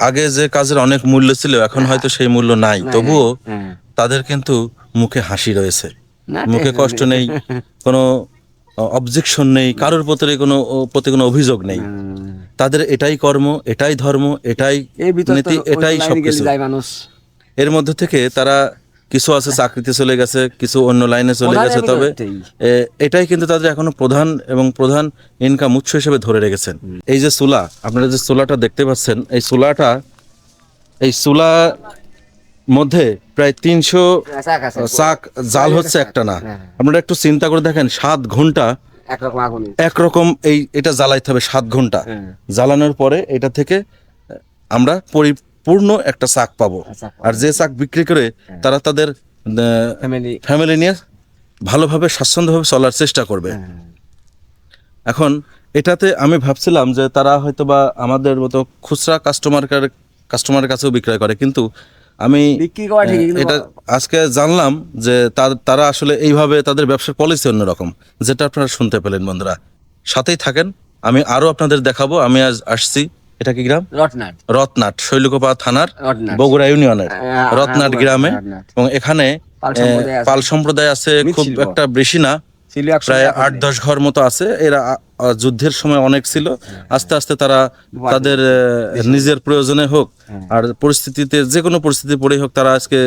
আগে যে কাজের অনেক মূল্য ছিল এখন হয়তো সেই মূল্য নাই। তবুও হ্যাঁ। তাদের কিন্তু মুখে হাসি রয়েছে। মুখে কষ্ট নেই কোনো অবজেকশন নেই কারোর প্রতি কোনো প্রতি কোনো অভিযোগ নেই। তাদের এটাই কর্ম এটাই ধর্ম এটাই নীতি এটাই সবকিছু। এর মধ্যে থেকে তারা কিছু আছে চাকরিতে চলে গেছে কিছু অন্য লাইনে চলে গেছে তবে এটাই কিন্তু তাদের এখনও প্রধান এবং প্রধান ইনকাম উৎস হিসেবে ধরে রেখেছেন। এই যে চুলা আপনারা যে চুলাটা দেখতে পাচ্ছেন এই চুলাটা এই চুলা মধ্যে প্রায় তিনশো চাক জাল হচ্ছে একটা না। হ্যাঁ। আপনারা একটু চিন্তা করে দেখেন সাত ঘণ্টা একরকম এই এটা জ্বালাইতে হবে সাত ঘণ্টা। হ্যাঁ। জ্বালানোর পরে এটা থেকে আমরা পরিপূর্ণ একটা চাক পাবো। আর যে চাক বিক্রি করে তারা তাদের ফ্যামিলি নিয়ে ভালোভাবে স্বাচ্ছন্দ্যভাবে চলার চেষ্টা করবে। এখন এটাতে আমি ভাবছিলাম যে তারা হয়তো বা আমাদের মতো খুচরা কাস্টমার কাস্টমারের কাছেও বিক্রয় করে। কিন্তু আমি এটা আজকে জানলাম যে তার- তারা আসলে এইভাবে তাদের ব্যবসার পলিসি অন্যরকম যেটা আপনারা শুনতে পেলেন বন্ধুরা। সাথেই থাকেন আমি আরও আপনাদের দেখাবো। আমি আজ আসছি এটা কি গ্রাম? রটনাট। রত্নাট শৈলকুপা থানার বগুড়া ইউনিয়নের। হ্যাঁ, রত্নাট হ্যাঁ, গ্রামে। এবং এখানে পাল সম্প্রদায় আছে। খুব একটা বেশি না। প্রায় আট দশ ঘর মতো আছে। এরা যুদ্ধের সময় অনেক ছিল। আস্তে আস্তে তারা তাদের নিজের প্রয়োজনে হোক। আর পরিস্থিতিতে যে কোনো পরিস্থিতি পড়েই হোক তারা আজকে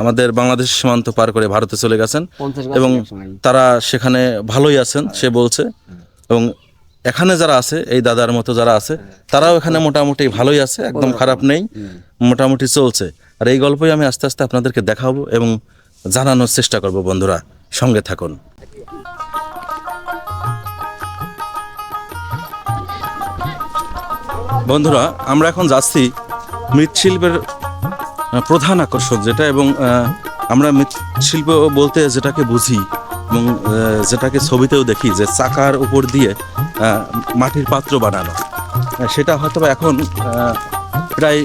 আমাদের বাংলাদেশ সীমান্ত পার করে ভারতে চলে গেছেন। এবং তারা সেখানে ভালোই আছেন সে বলছে। এবং এখানে যারা আছে এই দাদার মতো যারা আছে তারাও এখানে মোটামুটি ভালোই আছে একদম খারাপ নেই মোটামুটি চলছে। আর এই গল্পই আমি আস্তে আস্তে আপনাদেরকে দেখাবো এবং জানানোর চেষ্টা করব বন্ধুরা। সঙ্গে থাকুন। বন্ধুরা আমরা এখন যাচ্ছি মৃৎশিল্পের প্রধান আকর্ষণ যেটা এবং আমরা মৃৎশিল্প বলতে যেটাকে বুঝি। এবং যেটাকে ছবিতেও দেখি যে চাকার উপর দিয়ে মাটির পাত্র বানানো। সেটা হয়তো এখন প্রায়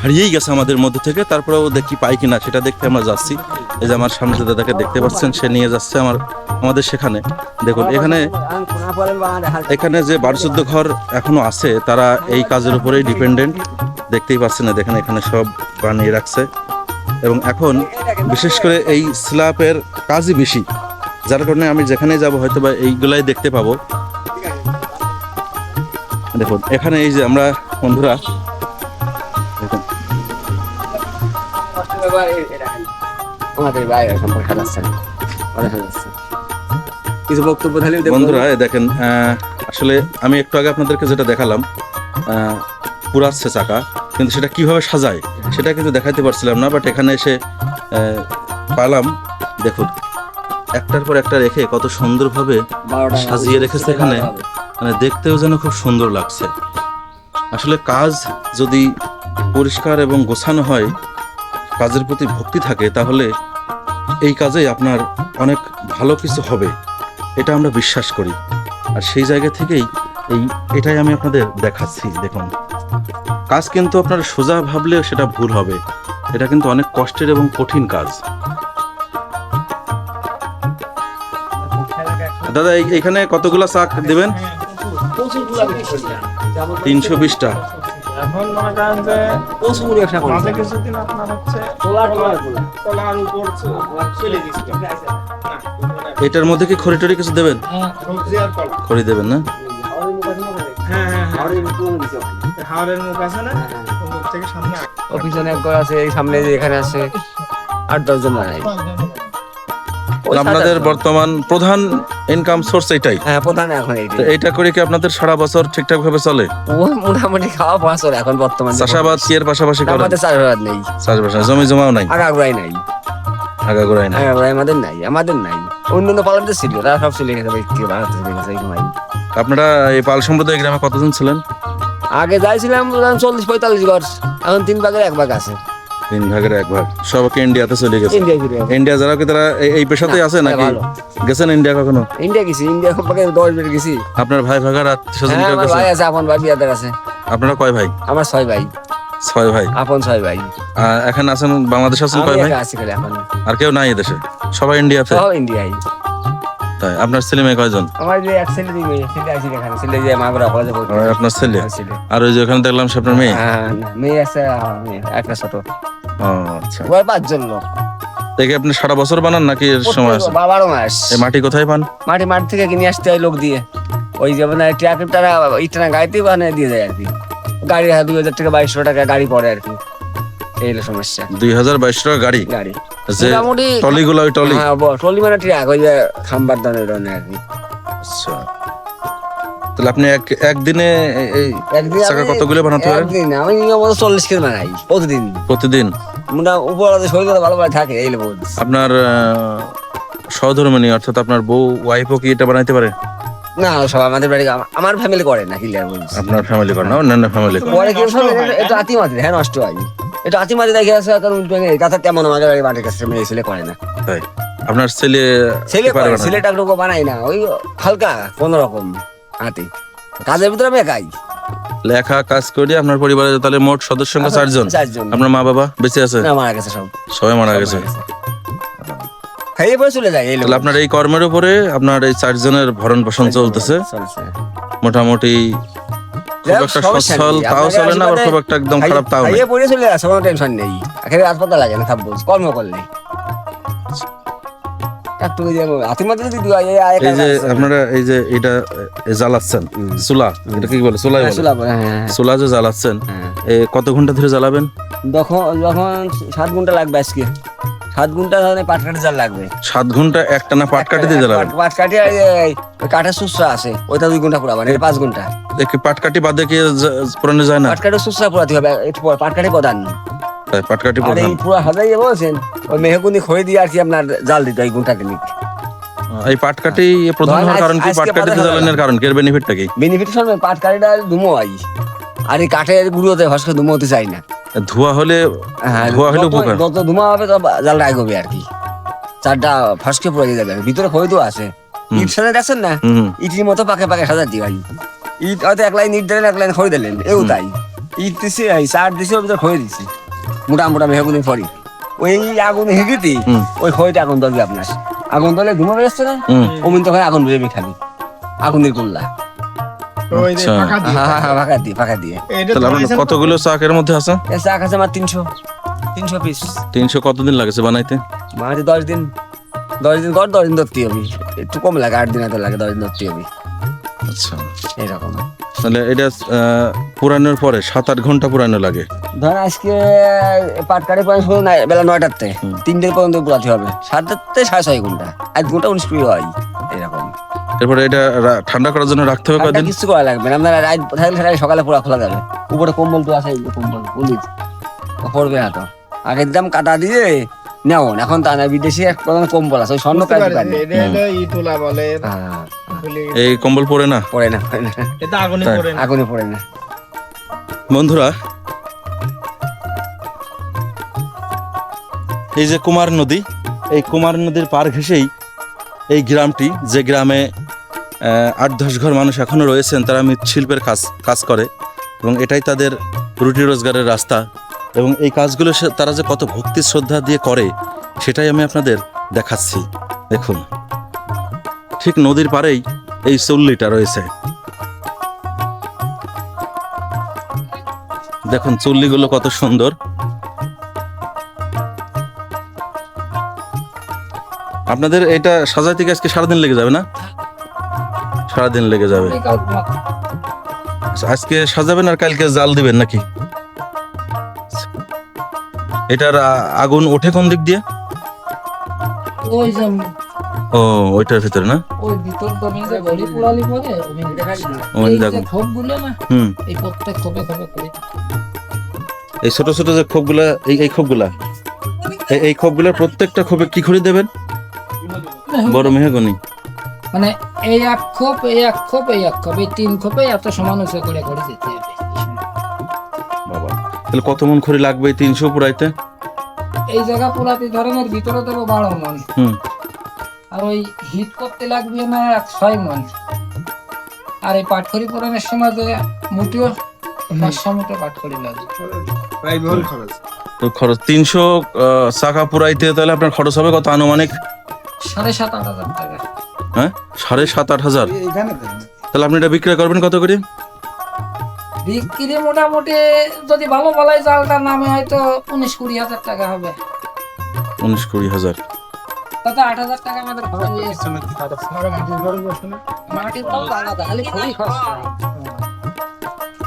হারিয়েই গেছে আমাদের মধ্যে থেকে। তারপরেও দেখি পাই কিনা, সেটা দেখতে আমরা যাচ্ছি। এই যে আমার সামনে দাদাকে দেখতে পাচ্ছেন, সে নিয়ে যাচ্ছে আমার, আমাদের সেখানে। দেখুন, এখানে এখানে যে বারোচোদ্দ ঘর এখনও আছে, তারা এই কাজের উপরেই ডিপেন্ডেন্ট দেখতেই পাচ্ছেন না, দেখেন এখানে সব বানিয়ে রাখছে। এবং এখন, বিশেষ করে এই স্ল্যাপের কাজই বেশি। যার কারণে আমি যেখানে যাব হয়তো বা এইগুলাই দেখতে পাবো। দেখুন এখানে এই যে আমরা বন্ধুরা দেখুন। কিছু বক্তব্য বন্ধুরা দেখেন আসলে আমি একটু আগে আপনাদেরকে যেটা দেখালাম পুরাচ্ছে চাকা কিন্তু সেটা কীভাবে সাজায় সেটা কিন্তু দেখাতে পারছিলাম না বাট এখানে এসে পালাম। দেখুন একটার পর একটা রেখে কত সুন্দরভাবে সাজিয়ে রেখেছে এখানে। মানে দেখতেও যেন খুব সুন্দর লাগছে। আসলে কাজ যদি পরিষ্কার এবং গোছানো হয় কাজের প্রতি ভক্তি থাকে তাহলে এই কাজেই আপনার অনেক ভালো কিছু হবে। এটা আমরা বিশ্বাস করি। আর সেই জায়গা থেকেই এই এটাই আমি আপনাদের দেখাচ্ছি দেখুন। কাজ কিন্তু আপনার সোজা ভাবলেও সেটা ভুল হবে। এটা কিন্তু অনেক কষ্টের এবং কঠিন কাজ। দাদা এই- এইখানে কতগুলো শাক দেবেন? তিনশো বিশটা। এখন মনে করেন যে প্রচুর ব্যবসা মাঝে কিছুদিন আপনার হচ্ছে তোলার তোলার উপর চলে গেছিল এটার মধ্যে কি খড়ি টড়ি কিছু দেবেন? খড়ি দেবেন না? হ্যাঁ হ্যাঁ হ্যাঁ হাওড়ের মুখ আছে না? থেকে সামনে আগে। এক ঘর আছে এই সামনে যে এখানে আছে আট দশ জন নাই ওই আপনাদের। বর্তমান প্রধান ইনকাম সোর্স এটাই। হ্যাঁ প্রধান এখন এই তো এইটা করে কি আপনাদের সারা বছর ঠিকঠাক ভাবে চলে? ও মোটামুটি খাওয়া চলে এখন বর্তমানে। চাষাবাদ কি এর পাশাপাশি করেন? আমাদের চাষাবাদ নেই। চাষবাস নাই, জমি জমাও নাই? আগাগোড়াই নাই। আগাগোড়াই নাই? আগাগোড়াই আমাদের নাই আমাদের নাই। অন্য অন্য পালাতে ছিল তারা সব চলে গেছে ব্যক্তি বাড়াতে চলে গেছে এই সময় আপনারা এই পাল সম্প্রদায় গ্রামে কতজন ছিলেন? আগে যাইছিলাম চল্লিশ পঁয়তাল্লিশ ঘর এখন তিন ভাগের এক ভাগ আছে। তিন ভাগের এক ভাগ। সবাইকে ইন্ডিয়াতে চলে গেছে। ইন্ডিয়া যারা কি তারা এই- এই পেশাতেই আছে নাকি? ভালো। গেছেন ইন্ডিয়া কখনো? ইন্ডিয়া গেছি। ইন্ডিয়া দশ গেছি। আপনার ভাই ভাগার আত্মীয় স্বজন হ্যাঁ কেউ আমার গেছে ভাই আছে আপন ভাই বিয়াদের আছে। আপনারা কয় ভাই? আমার ছয় ভাই। ছয় ভাই। আপন ছয় ভাই। আর এখন আছেন বাংলাদেশ আছেন আমি কয় ভাই? একা আছি খালি এখন। আর কেউ নাই এদেশে? সবাই ইন্ডিয়াতে সব ইন্ডিয়ায় তাই আপনার ছেলে মেয়ে কয়জন? আমার যে এক ছেলে ছেলে আছে এখানে। ছেলে যে মাগুরা কলেজে পড়ছে আর আপনার ছেলে? ছেলে। আর ওই যে ওখানে দেখলাম সে আপনার মেয়ে? হ্যাঁ না, মেয়ে আছে মেয়ে, একটা ছোট। আচ্ছা। ওই পাঁচজন লোক দেখে আপনি সারা বছর বানান নাকি এর সময় আছে? বারো মাস। এই মাটি কোথায় পান? মাটি মাঠ থেকে কিনে আসতে হয় লোক দিয়ে। ওই যে মানে ট্রাকের তারা ইটনা গাড়িতেই বানিয়ে দিয়ে যায় আর কি। গাড়ি দুই হাজার টাকা বাইশশো টাকা গাড়ি পড়ে আর কি। এই হলো সমস্যা। দুই হাজার বাইশ টাকা গাড়ি? গাড়ি। যে টলিগুলো ওই টলি হ্যাঁ ট্রলি মানে ট্রাক ওই যে খাম্বার দানের আর কি। আচ্ছা। তাহলে আপনি এক একদিনে এই- এই চাকা কতগুলো বানাতে পারেন? একদিন আমি নিয়মিত চল্লিশ কেজি বানাই প্রতিদিন। প্রতিদিন? মোটা উপর শরীর ভালো ভালো থাকে এই আপনার সহধর্মিনী অর্থাৎ আপনার বউ ওয়াইফও কি এটা বানাইতে পারে? না সব আমাদের বাড়ি আমার ফ্যামিলি করে না বলছি। আপনার ফ্যামিলি করে না অন্যান্য ফ্যামিলি পরে কি এটা- আতি হ্যাঁ নষ্ট হয়। এটা আতি দেখে আছে কারণ কথা তেমন আমাদের বাড়ি বাড়ির কাছে মেয়ে ছেলে করে না। তাই। আপনার ছেলে ছেলে করে? ছেলেটা বানাই না ওই হালকা কোন রকম কাজের ভিতরে আমি একাই। লেখা কাজ করে আপনার পরিবারে তাহলে মোট সদস্য সংখ্যা চারজন? চারজন। আপনার মা বাবা বেঁচে আছে? না মারা গেছে সব। সবাই মারা গেছে? খাইয়ে পরে চলে যায় এই তাহলে আপনার এই কর্মের উপরে আপনার এই চারজনের ভরণ পোষণ চলতেছে। মোটামুটি খুব একটা সচ্ছল তাও চলে না আবার খুব একটা একদম খারাপ তাও খাইয়ে পরে চলে কোনো টেনশন নেই। হাসপাতাল লাগে না থাকব কর্ম করলে। এই যে আপনারা এই যে এটা জ্বালাচ্ছেন চুলা এটা কি বলে চুলাই হ্যাঁ, চুলা হ্যাঁ, হ্যাঁ, যে জ্বালাচ্ছেন। কত ঘণ্টা ধরে জ্বালাবেন? যখন যখন সাত ঘণ্টা লাগবে আজকে। সাত ঘণ্টা ধরে পাট কাঠি জাল লাগবে। সাত ঘণ্টা একটানা পাট কাটি দিয়ে জ্বালাবেন? পাট- কাঠি কাঠের সুসরা আছে ওইটা দুই ঘণ্টা পুরাবেন এটা পাঁচ ঘণ্টা। দেখি পাট কাটি বাদে কি পুরানো যায় না? পাট কাঠের সুসরা পুরাতে হবে একটু পাট কাঠি প্রধান। তাই পাট কাটি আর প্রধান এই পুরো হাজাই বলছেন ওই মেহগুনি খয়ে দিয়ে আর কি আপনার জাল দিতে হয় ঘণ্টা খানিক এই পাট কাটি প্রধান হওয়ার কারণ কি? আজকে পাট কাটিতে বাজার জ্বালানোর কারণ কি? এর বেনিফিটটা কি? বেনিফিট শুনবে পাট কাঠিটা ধুমো হয়। আর এই কাঠের গুঁড়োতে হসকে ধুমো হতে চাই না। ধোয়া হলে হ্যাঁ ধোয়া হলে উপকার। যত ধুমা হবে তত জালটা আগে আর কি। চারটা ফসকে পড়ে যাবে ভিতরে খয়ে তো আছে। ইট সাজা দেখছেন না। ইটের মতো পাকে পাকে সাজাচ্ছি ভাই ইট হয়তো এক লাইন ইট দিলেন এক লাইন খয়ে দিলেন। এও তাই। ইট দিছি এই চার দিছি ওর ভিতরে খয়ে দিছি। মোটা মোটা মেহগুনি ফরি ওই আগুন হেগেতি। ওই খয়েটা আগুন ধরবে আপনার। আগুন দলে ধুমো বেরোচ্ছে না? অমিন তখন আগুন বেরোবে খালি আগুনের যে আচ্ছা। হ্যাঁ হ্যাঁ হ্যাঁ কতগুলো চাকের মধ্যে আছে? এ চা খাচ্ছে আমার তিনশো। তিনশো পিস তিনশো কতদিন লাগেছে বানাইতে? মানে দশ দিন। দশ দিন কর দশ দিন ধরতে হবে। একটু কম লাগে আট দিন এত লাগে দশ দিন ধরতে হবে। আচ্ছা। এরকম। তাহলে এটা পুরানোর পরে সাত আট ঘণ্টা পুরানো লাগে। ধর আজকে পাট কাটে পয়েন্ট শুরু না বেলা নয়টাতে তিনটে পর্যন্ত পুরাতে হবে। সাতটাতে সাড়ে ছয় ঘণ্টা। এক ঘণ্টা উনিশ কুড়ি হয় এরকম। এরপরে এটা ঠান্ডা করার জন্য রাখতে হবে কদিন কিছু করা লাগবে না। আপনার রাত থাকলে সেটা সকালে পুরা খোলা যাবে। উপরে কম্বল তো আছে কম্বল পুলিশ পড়বে না তো। আগের দাম কাটা দিয়ে নেও এখন তা না বিদেশি এক প্রধান কম্বল আছে ওই স্বর্ণ কাজ পারে ইটোলা বলে হ্যাঁ এই কম্বল পরে না? পড়ে না এটা আগুনে। পড়ে না। আগুনে পড়ে না। বন্ধুরা এই যে কুমার নদী এই কুমার নদীর পার ঘেঁষেই এই গ্রামটি যে গ্রামে আহ, আট দশ ঘর মানুষ এখনও রয়েছেন তারা মৃৎশিল্পের কাজ কাজ করে এবং এটাই তাদের রুটি রোজগারের রাস্তা। এবং এই কাজগুলো তারা যে কত ভক্তি শ্রদ্ধা দিয়ে করে সেটাই আমি আপনাদের দেখাচ্ছি। দেখুন ঠিক নদীর পাড়েই এই চল্লিটা রয়েছে। দেখুন চুল্লিগুলো কত সুন্দর। আপনাদের এটা সাজাইতে আজকে সারাদিন লেগে যাবে না? সারাদিন লেগে যাবে। আজকে সাজাবেন আর কালকে জাল দিবেন নাকি? এটার আগুন ওঠে কোন দিক দিয়ে? ওই যে ও ওইটার ভিতরে না? ওই ভিতর দমে যে পোড়ালি ওই এই খোপগুলো না হুম। এই প্রত্যেক খোপে খোপে করে এই ছোট ছোট যে খোপগুলা এই এই খোপগুলা এই- খোপগুলার প্রত্যেকটা খোপে কি করে দেবেন? বড় মেহগনি। মানে এই এক খোপ এই এক খোপ এই এক খোপ এই তিন খোপে এত সমান উঁচু করে করে বাবা তাহলে কত মন খড়ি লাগবে তিনশো পুরাইতে? এই জায়গা পুরাতি ধরনের ভিতরে দেবো বারো মন। হুম। আর ওই হিট করতে লাগবে না এক ছয় মন। আর এই পাটখড়ি পোড়ানোর সময় যে মুটিও পাঁচশো মুঠো পাটখড়ি লাগবে। প্রায় বহুল খরচ। তো খরচ তিনশো চাকা পুরাইতে তাহলে আপনার খরচ হবে কত আনুমানিক? সাড়ে সাত আট হাজার টাকা। হ্যাঁ? সাড়ে সাত আট হাজার। তাহলে আপনি এটা বিক্রয় করবেন কত করে? বিক্রি মোটামুটি যদি ভালো বলাই জালটা নামে হয়তো উনিশ কুড়ি হাজার টাকা হবে। উনিশ কুড়ি হাজার। তাতে আট হাজার টাকা আমাদের খরচ হয়ে যাচ্ছে। মাটির মাটির খরচ আলাদা খালি খুবই খরচ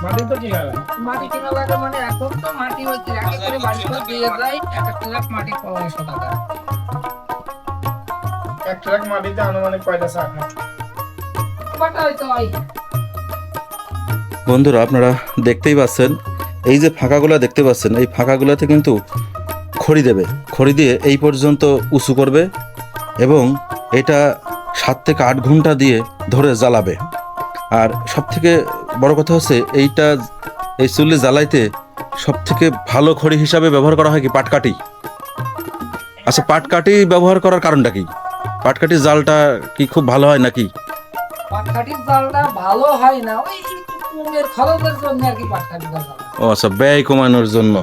মাটি তো আছে মাটি কিনা লাগে মানে এখন তো মাটি হচ্ছে করে বাড়ি করে দিয়ে যায় এক একটা লাখ মাটি পনেরোশো টাকা এক ট্রাক মাটিতে আনুমানিক কয়টা চাক হয়? বাটা হয়তো ওই বন্ধুরা, আপনারা দেখতেই পাচ্ছেন, এই যে ফাঁকাগুলো দেখতে পাচ্ছেন, এই ফাঁকাগুলোতে কিন্তু খড়ি দেবে। খড়ি দিয়ে এই পর্যন্ত উঁচু করবে এবং এটা সাত থেকে আট ঘণ্টা দিয়ে ধরে জ্বালাবে। আর সব থেকে বড় কথা হচ্ছে, এইটা এই চুল্লি জ্বালাইতে সব থেকে ভালো খড়ি হিসাবে ব্যবহার করা হয় কি, পাটকাঠি? আচ্ছা পাটকাঠি ব্যবহার করার কারণটা কি? পাটকাঠি জালটা কি খুব ভালো হয় নাকি? পাটকাঠির জালটা ভালো হয় না, ওই খরচের জন্য আর কি পাটকাঠির জাল ও আচ্ছা ব্যয় কমানোর জন্য।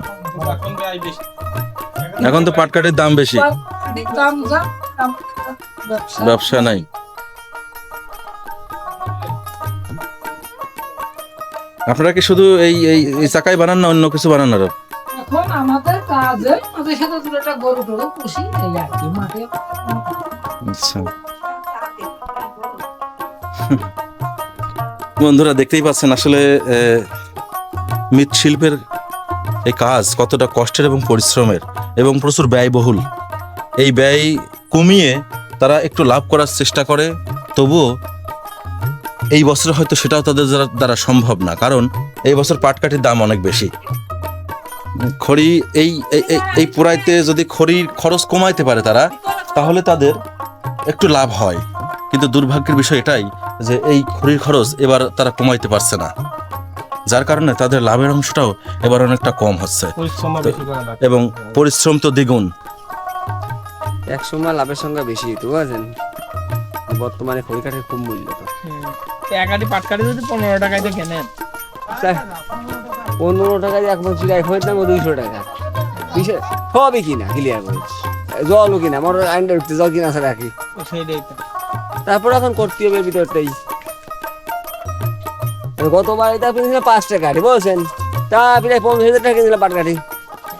এখন তো পাটকাঠির দাম বেশি। দাম যা ব্যবসা। ব্যবসা নাই। আপনারা কি শুধু এই এই এই চাকাই বানান না অন্য কিছু বানান আরও? এখন আমাদের কাজে আমাদের সাথে দুটো গরু টরু পুষি এই আর কি মাঠে। আচ্ছা। বন্ধুরা, দেখতেই পাচ্ছেন আসলে মৃৎশিল্পের এই কাজ কতটা কষ্টের এবং পরিশ্রমের এবং প্রচুর ব্যয়বহুল। এই ব্যয় কমিয়ে তারা একটু লাভ করার চেষ্টা করে, তবুও এই বছর হয়তো সেটাও তাদের দ্বারা- সম্ভব না, কারণ এই বছর পাটকাঠির দাম অনেক বেশি। খড়ি এই- এই পুরাইতে যদি খড়ির খরচ কমাইতে পারে তারা, তাহলে তাদের একটু লাভ হয়। কিন্তু দুর্ভাগ্যের বিষয় এটাই যে এই খড়ির খরচ এবার তারা কমাইতে পারছে না। যার কারণে তাদের লাভের অংশটাও এবার অনেকটা কম হচ্ছে। এবং পরিশ্রম তো দ্বিগুণ। এক সময় লাভের সংখ্যা বেশি তো বুঝেছেন? বর্তমানে খড়ি কাঠের খুব মূল্য তো। এক আটি পাটকাঠি যদি পনেরো টাকায় দিয়ে কেনেন? পনেরো টাকা দিয়ে এক বছর আইফোনের দাম দুইশো টাকা। সবই কিনা? ক্লিয়ার করে জলও কিনা আমার আইনটা উঠতে জল কিনা তো সেইটাই তো। তারপর এখন করতে হবে ভিতরটাই। গতবার এটা কিনেছিলাম পাঁচ টাকা কাঠি বলছেন তা প্রায় পঞ্চাশ হাজার টাকা কিনেছিলাম পাট কাঠি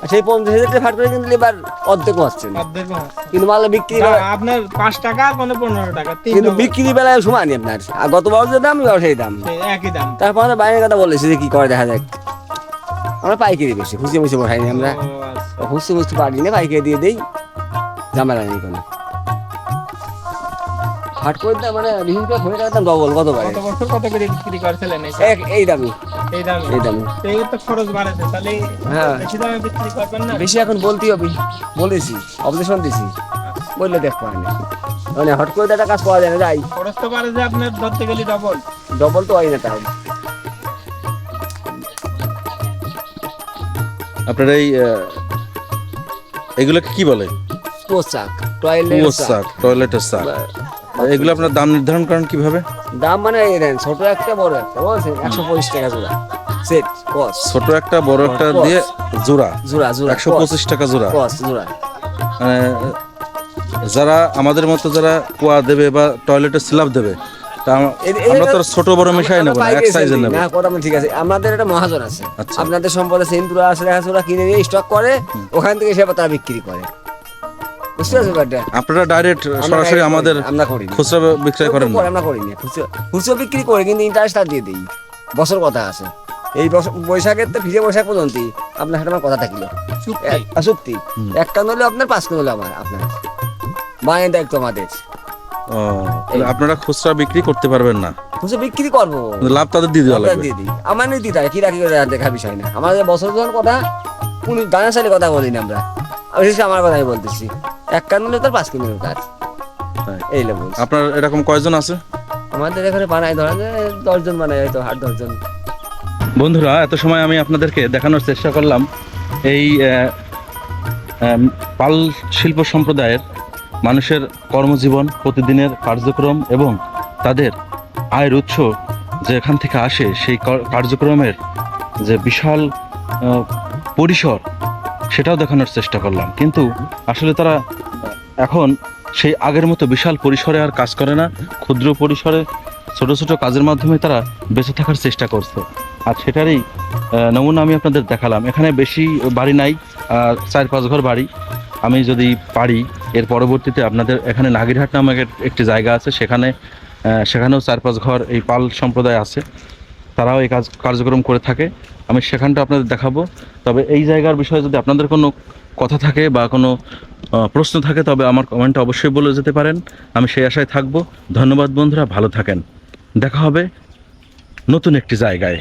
আর সেই পঞ্চাশ হাজার টাকা ফাট করে কিনলে এবার অর্ধেক হচ্ছে না অর্ধেক মাছ। কিন্তু মাল বিক্রি আপনার পাঁচ টাকা কোনো পনেরো টাকা কিন্তু বিক্রি বেলায় সমানই আপনার। আর গতবার যে দাম এবার সেই দাম। একই দাম। তারপর আমরা বাইরের কথা বলেছি যে কি করে দেখা যাক। আমরা পাইকারি বেশি খুশি মুছি বসাইনি আমরা। ও আচ্ছা। খুশি মুছি পারি না পাইকারি দিয়ে দেই ঝামেলা নেই কোনো। হাট করে দাম মানে বিভিন্ন করে দাম ডবল কত পারে কত বছর কত করে বিক্রি করছিলেন এক এই দামি। এই দামে। এই দামি। এই তো খরচ বাড়াছে তাহলে হ্যাঁ। বেশি দামে বিক্রি করবেন না? বেশি এখন বলতেই হবে বলেছি অবজেকশন দিছি। বললে দেখ পারে না। মানে হট করে একটা কাজ পাওয়া যায় না যাই। খরচ তো বাড়ে যে আপনার ধরতে গেলে ডবল ডবল তো হয় না তাও আপনার এই আহ, এগুলোকে কি বলে? টয়লেট টয়লেটের শাক এগুলো আপনার দাম নির্ধারণ করেন কীভাবে? দাম মানে ছোট একটা বড় একটা বলছেন একশো পঁচিশ টাকা জোড়া। সেট কস ছোট একটা বড় একটা দিয়ে জোড়া? জোড়া জোড়া একশো পঁচিশ টাকা জোড়া। কস জোড়া। মানে যারা আমাদের মতো যারা কুয়া দেবে বা টয়লেটের স্ল্যাব দেবে তা আম- এ- এ- আমরা তো ছোট বড় মিশাই নেব না এক সাইজের নেব। না কথা ঠিক আছে। আমাদের একটা মহাজন আছে। আচ্ছা। আপনাদের সম্পদে সেন্তুরা আছে দেখা কিনে নিয়ে স্টক করে ওখান থেকে সে তারা বিক্রি করে। বুঝতে পারছ ব্যাপারটা? আপনারা ডাইরেক্ট সরাসরি আমাদের আমরা করি খুচরা বিক্রয় করেন না। আমরা করি না খুচরো বিক্রি করে কিন্তু ইন্টারেস্ট আর দিয়ে দিই। বছর কথা আছে। এই বৈশাখের তো ফিরে বৈশাখ পর্যন্ত আপনার সাথে আমার কথা থাকল। চুক্তি। এক- কান হলে আপনার পাঁচ কান হলে আমার আপনার। মায়ের দায়িত্ব আমাদের। আপনারা খুচরা বিক্রি করতে পারবেন না? খুচরো বিক্রি করব। লাভ তাদের দিয়ে দেওয়া লাগবে। দিয়ে দিই। আমার দিতে হয় কি রাখি দেখা বিষয় না। আমাদের বছর যখন কথা উনি গানের সালে কথা বলি না আমরা। আমি আমার কথাই বলতেছি। এক কান হলে তার পাঁচ কিলোমিটার কাজ এই লেবুল আপনার এরকম কয়জন আছে? আমাদের এখানে বানাই ধরেন যে দশজন বানাই হয়তো আট দশজন। বন্ধুরা এত সময় আমি আপনাদেরকে দেখানোর চেষ্টা করলাম। এই পাল শিল্প সম্প্রদায়ের মানুষের কর্মজীবন প্রতিদিনের কার্যক্রম এবং তাদের আয়ের উৎস যেখান থেকে আসে সেই কার্যক্রমের যে বিশাল পরিসর সেটাও দেখানোর চেষ্টা করলাম। কিন্তু আসলে তারা এখন সেই আগের মতো বিশাল পরিসরে আর কাজ করে না। ক্ষুদ্র পরিসরে ছোট ছোট কাজের মাধ্যমে তারা বেঁচে থাকার চেষ্টা করছে। আর সেটারই নমুনা আমি আপনাদের দেখালাম। এখানে বেশি বাড়ি নাই, আর চার পাঁচ ঘর বাড়ি। আমি যদি পারি, এর পরবর্তীতে আপনাদের এখানে নাগিরহাট এক- একটি জায়গা আছে। সেখানে সেখানেও চার পাঁচ ঘর এই পাল সম্প্রদায় আছে। তারাও এই কাজ, কার্যক্রম করে থাকে। আমি সেখানটা আপনাদের দেখাবো। তবে এই জায়গার বিষয়ে যদি আপনাদের কোনো কথা থাকে বা কোনো প্রশ্ন থাকে, তবে আমার কমেন্টটা অবশ্যই বলে যেতে পারেন। আমি সেই আশায় থাকব। ধন্যবাদ বন্ধুরা, ভালো থাকেন। দেখা হবে নতুন একটি জায়গায়।